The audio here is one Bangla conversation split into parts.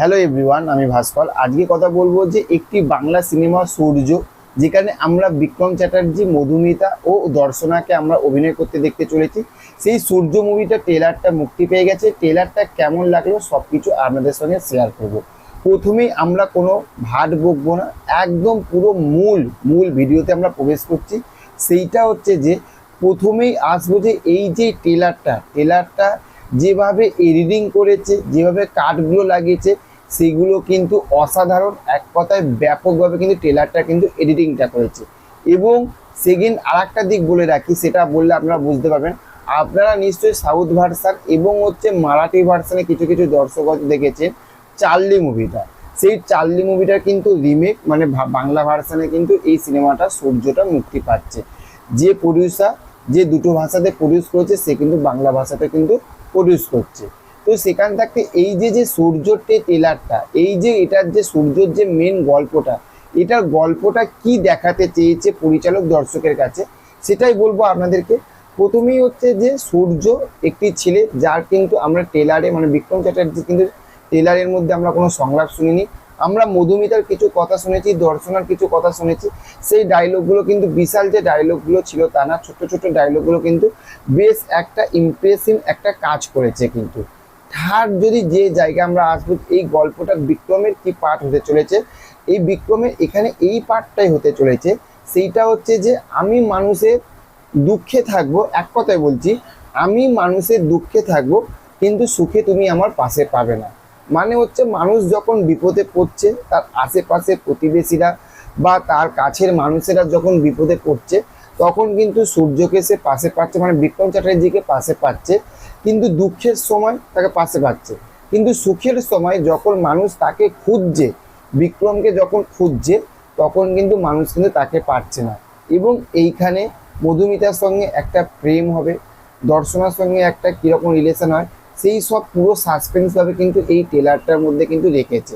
হ্যালো এভরিওয়ান আমি ভাস্কর। আজকে কথা বলব যে একটি বাংলা সিনেমা সূর্য, যেখানে আমরা বিক্রম চ্যাটার্জি, মধুমিতা ও দর্শনাকে আমরা অভিনয় করতে দেখতে চলেছি। সেই সূর্য মুভিটা ট্রেলারটা মুক্তি পেয়ে গেছে। ট্রেলারটা কেমন লাগল সব কিছু আপনাদের সঙ্গে শেয়ার করব। প্রথমেই আমরা কোনো ভাট বকবো না, একদম পুরো মূল মূল ভিডিওতে আমরা প্রবেশ করছি। সেইটা হচ্ছে যে প্রথমেই আসব যে এই যে ট্রেলারটা ট্রেলারটা যেভাবে এডিটিং করেছে, যেভাবে কাঠগুলো লাগিয়েছে সেগুলো কিন্তু অসাধারণ, এক কথায় ব্যাপকভাবে কিন্তু ট্রেলারটা কিন্তু এডিটিংটা করেছে। এবং সেকেন্ড আর একটা দিক বলে রাখি, সেটা বললে আপনারা বুঝতে পারবেন। আপনারা নিশ্চয়ই সাউথ ভার্সান এবং হচ্ছে মারাঠি ভার্সানে কিছু কিছু দর্শক দেখেছেন চার্লি মুভিটা সেই চার্লি মুভিটা কিন্তু রিমেক মানে বাংলা ভার্সানে কিন্তু এই সিনেমাটা সূর্যটা মুক্তি পাচ্ছে। যে প্রডিউসার যে দুটো ভাষাতে প্রডিউস করেছে, সে কিন্তু বাংলা ভাষাতে কিন্তু প্রডিউস করছে। তো সেখান থেকে এই যে যে সূর্যর টেলারটা এই যে এটার যে সূর্যর যে মেন গল্পটা, এটার গল্পটা কি দেখাতে চেয়েছে পরিচালক দর্শকের কাছে, সেটাই বলব আপনাদেরকে। প্রথমেই হচ্ছে যে সূর্য একটি ছেলে, যার কিন্তু আমরা টেলারে মানে বিক্রম চ্যাটার্জি কিন্তু টেলারের মধ্যে আমরা কোনো সংলাপ শুনিনি। আমরা মধুমিতার কিছু কথা শুনেছি, দর্শনার কিছু কথা শুনেছি। সেই ডায়লগগুলো কিন্তু, বিশাল যে ডায়লগগুলো ছিল তা না ছোট ছোট ডায়লগগুলো কিন্তু বেশ একটা ইমপ্রেসিভ একটা কাজ করেছে কিন্তু। থার্ড যদি যে জায়গা আমরা আসব, এই গল্পটা বিক্রমের কি পার্ট হতে চলেছে? এই বিক্রমের এখানে এই পার্টটাই হতে চলেছে। সেইটা হচ্ছে যে, আমি মানুষের দুঃখে থাকব, এক কথায় বলছি, আমি মানুষের দুঃখে থাকব, কিন্তু সুখে তুমি আমার পাশে পাবে না। মানে হচ্ছে মানুষ যখন বিপদে পড়ছে, তার আশেপাশে প্রতিবেশীরা বা তার কাছের মানুষেরা যখন বিপদে পড়ছে তখন কিন্তু সূর্যকে সে পাশে পাচ্ছে মানে বিক্রম চ্যাটার্জিকে পাশে পাচ্ছে, কিন্তু দুঃখের সময় তাকে পাশে পাচ্ছে। কিন্তু সুখের সময় যখন মানুষ তাকে খুঁজছে, বিক্রমকে যখন খুঁজছে, তখন কিন্তু মানুষ কিন্তু তাকে পাচ্ছে না। এবং এইখানে মধুমিতার সঙ্গে একটা প্রেম হবে, দর্শনার সঙ্গে একটা কীরকম রিলেশন হয়, সেই সব পুরো সাসপেন্সভাবে কিন্তু এই টেলারটার মধ্যে কিন্তু রেখেছে।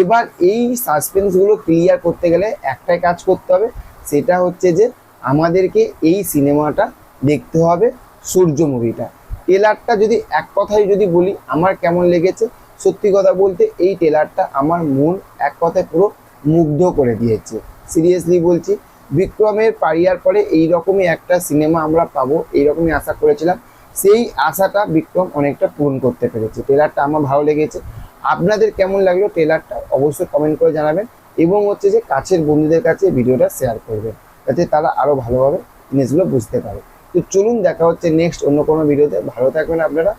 এবার এই সাসপেন্সগুলো ক্লিয়ার করতে গেলে একটাই কাজ করতে হবে, সেটা হচ্ছে যে আমাদেরকে এই সিনেমাটা দেখতে হবে সূর্য মুভিটা। টেলারটা যদি এক কথায় যদি বলি, আমার কেমন লেগেছে? সত্যি কথা বলতে এই টেলারটা আমার মন এক কথায় পুরো মুগ্ধ করে দিয়েছে। সিরিয়াসলি বলছি, বিক্রমের পারিয়ার পরে এই রকমই একটা সিনেমা আমরা পাবো, এইরকমই আশা করেছিলাম। সেই আশাটা বিক্রম অনেকটা পূরণ করতে পেরেছে। ট্রেলারটা আমার ভালো লেগেছে। আপনাদের কেমন লাগল ট্রেলারটা অবশ্যই কমেন্ট করে জানাবেন এবং হচ্ছে যে কাছের বন্ধুদের কাছে ভিডিওটা শেয়ার করবেন। যাতে তারা আরও ভালোভাবে জিনিসগুলো বুঝতে পারে। তো চলুন দেখা হচ্ছে নেক্সট অন্য কোনো ভিডিওতে ভালো থাকবেন আপনারা।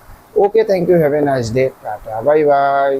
Okay thank you have a nice day tata bye bye